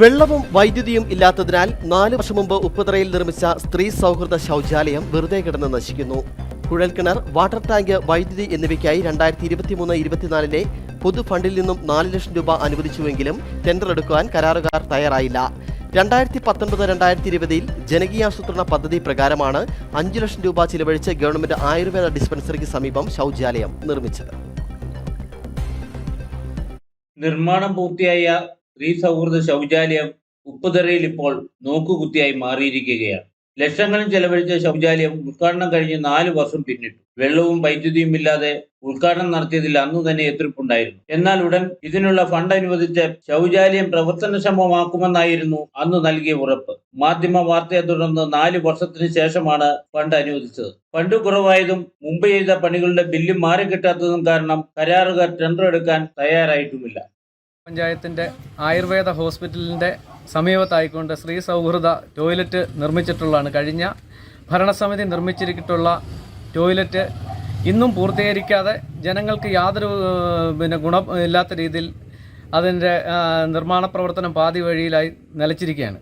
വെള്ളവും വൈദ്യുതിയും ഇല്ലാത്തതിനാൽ നാല് വർഷം മുമ്പ് ഉപ്പുതറയിൽ നിർമ്മിച്ച സ്ത്രീ സൗഹൃദ ശൗചാലയം വെറുതെ കിടന്ന് നശിക്കുന്നു. കുഴൽക്കിണർ വാട്ടർ ടാങ്ക് വൈദ്യുതി എന്നിവയ്ക്കായി രണ്ടായിരത്തി ഇരുപത്തിമൂന്ന് ഇരുപത്തിനാലിലെ പൊതു ഫണ്ടിൽ നിന്നും നാല് ലക്ഷം രൂപ അനുവദിച്ചുവെങ്കിലും ടെൻഡർ എടുക്കുവാൻ കരാറുകാർ തയ്യാറായില്ല. രണ്ടായിരത്തി പത്തൊൻപത് രണ്ടായിരത്തി ഇരുപതിൽ ജനകീയാസൂത്രണ പദ്ധതി പ്രകാരമാണ് അഞ്ചു ലക്ഷം രൂപ ചിലവഴിച്ച് ഗവൺമെന്റ് ആയുർവേദ ഡിസ്പെൻസറിക്ക് സമീപം ശൗചാലയം നിർമ്മിച്ചത്. നിർമ്മാണം പൂർത്തിയായ സ്ത്രീ സൗഹൃദ ശൗചാലയം ഉപ്പുതറയിൽ ഇപ്പോൾ നോക്കുകുത്തിയായി മാറിയിരിക്കുകയാണ്. ലക്ഷങ്ങളും ചെലവഴിച്ച ശൗചാലയം ഉദ്ഘാടനം കഴിഞ്ഞ് നാല് വർഷം പിന്നിട്ടു. വെള്ളവും വൈദ്യുതിയും ഇല്ലാതെ ഉദ്ഘാടനം നടത്തിയതിൽ അന്നു തന്നെ എതിർപ്പുണ്ടായിരുന്നു. എന്നാൽ ഉടൻ ഇതിനുള്ള ഫണ്ട് അനുവദിച്ച് ശൗചാലയം പ്രവർത്തനക്ഷമമാക്കുമെന്നായിരുന്നു അന്ന് നൽകിയ ഉറപ്പ്. മാധ്യമ വാർത്തയെ തുടർന്ന് നാല് വർഷത്തിന് ശേഷമാണ് ഫണ്ട് അനുവദിച്ചത്. ഫണ്ട് കുറവായതും മുമ്പ് ചെയ്ത പണികളുടെ ബില്ല് മാറിക്കിട്ടാത്തതും കാരണം കരാറുകാർ ടെൻഡർ എടുക്കാൻ തയ്യാറായിട്ടുമില്ല. പഞ്ചായത്തിന്റെ ആയുർവേദ ഹോസ്പിറ്റലിന്റെ സമീപത്തായിക്കൊണ്ട് സ്ത്രീ സൗഹൃദ ടോയ്ലറ്റ് നിർമ്മിച്ചിട്ടുള്ളതാണ്. കഴിഞ്ഞ ഭരണസമിതി നിർമ്മിച്ചിരിക്കട്ടുള്ള ടോയ്ലറ്റ് ഇന്നും പൂർത്തീകരിക്കാതെ ജനങ്ങൾക്ക് യാതൊരു പിന്നെ ഗുണം ഇല്ലാത്ത രീതിയിൽ അതിന്റെ നിർമ്മാണ പ്രവർത്തനം പാതി വഴിയിലായി നിലച്ചിരിക്കുകയാണ്.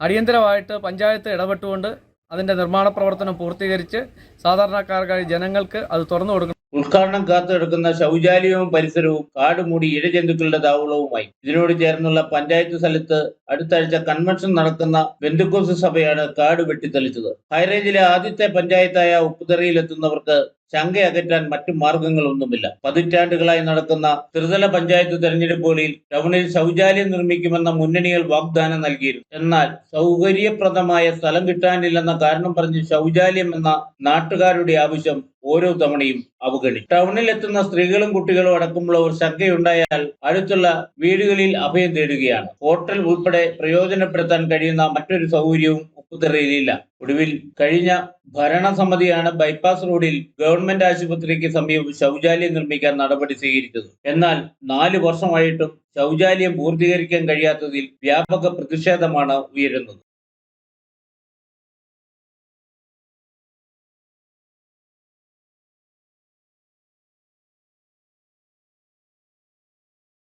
അടിയന്തരമായിട്ട് പഞ്ചായത്ത് ഇടപെട്ടുകൊണ്ട് അതിന്റെ നിർമ്മാണ പ്രവർത്തനം പൂർത്തീകരിച്ച് സാധാരണക്കാർക്കായി ജനങ്ങൾക്ക് അത് തുറന്നു കൊടുക്കണം. ഉദ്ഘാടനം കാത്തുകിടക്കുന്ന ശൗചാലയവും പരിസരവും കാടുമൂടി ഇഴജന്തുക്കളുടെ താവളവുമായി ഇതിനോട് ചേർന്നുള്ള പഞ്ചായത്ത് സ്ഥലത്ത് അടുത്താഴ്ച കൺവെൻഷൻ നടക്കുന്ന ബന്ധുക്കോസ് സഭയാണ് കാട് വെട്ടിത്തെളിച്ചത്. ഹൈറേഞ്ചിലെ ആദ്യത്തെ പഞ്ചായത്തായ ഉപ്പുതറയിലെത്തുന്നവർക്ക് ശങ്ക അകറ്റാൻ മറ്റു മാർഗങ്ങളൊന്നുമില്ല. പതിറ്റാണ്ടുകളായി നടക്കുന്ന ത്രിതല പഞ്ചായത്ത് തെരഞ്ഞെടുപ്പുകളിൽ ടൗണിൽ ശൗചാലയം നിർമ്മിക്കുമെന്ന മുന്നണികൾ വാഗ്ദാനം നൽകിയിരുന്നു. എന്നാൽ സൗകര്യപ്രദമായ സ്ഥലം കിട്ടാനില്ലെന്ന കാരണം പറഞ്ഞ് ശൗചാലയം എന്ന നാട്ടുകാരുടെ ആവശ്യം ഓരോ തവണയും അവഗണി ടൗണിൽ എത്തുന്ന സ്ത്രീകളും കുട്ടികളും അടക്കമുള്ളവർ ശങ്കയുണ്ടായാൽ അടുത്തുള്ള വീടുകളിൽ അഭയം തേടുകയാണ്. ഹോട്ടൽ ഉൾപ്പെടെ പ്രയോജനപ്പെടുത്താൻ കഴിയുന്ന മറ്റൊരു സൗകര്യവും ഉപ്പുതറയിലില്ല ഒടുവിൽ കഴിഞ്ഞ ഭരണസമിതിയാണ് ബൈപ്പാസ് റോഡിൽ ഗവൺമെന്റ് ആശുപത്രിക്ക് സമീപം ശൗചാലയം നിർമ്മിക്കാൻ നടപടി സ്വീകരിച്ചത്. എന്നാൽ നാല് വർഷമായിട്ടും ശൗചാലയം പൂർത്തീകരിക്കാൻ കഴിയാത്തതിൽ വ്യാപക പ്രതിഷേധമാണ് ഉയരുന്നത്.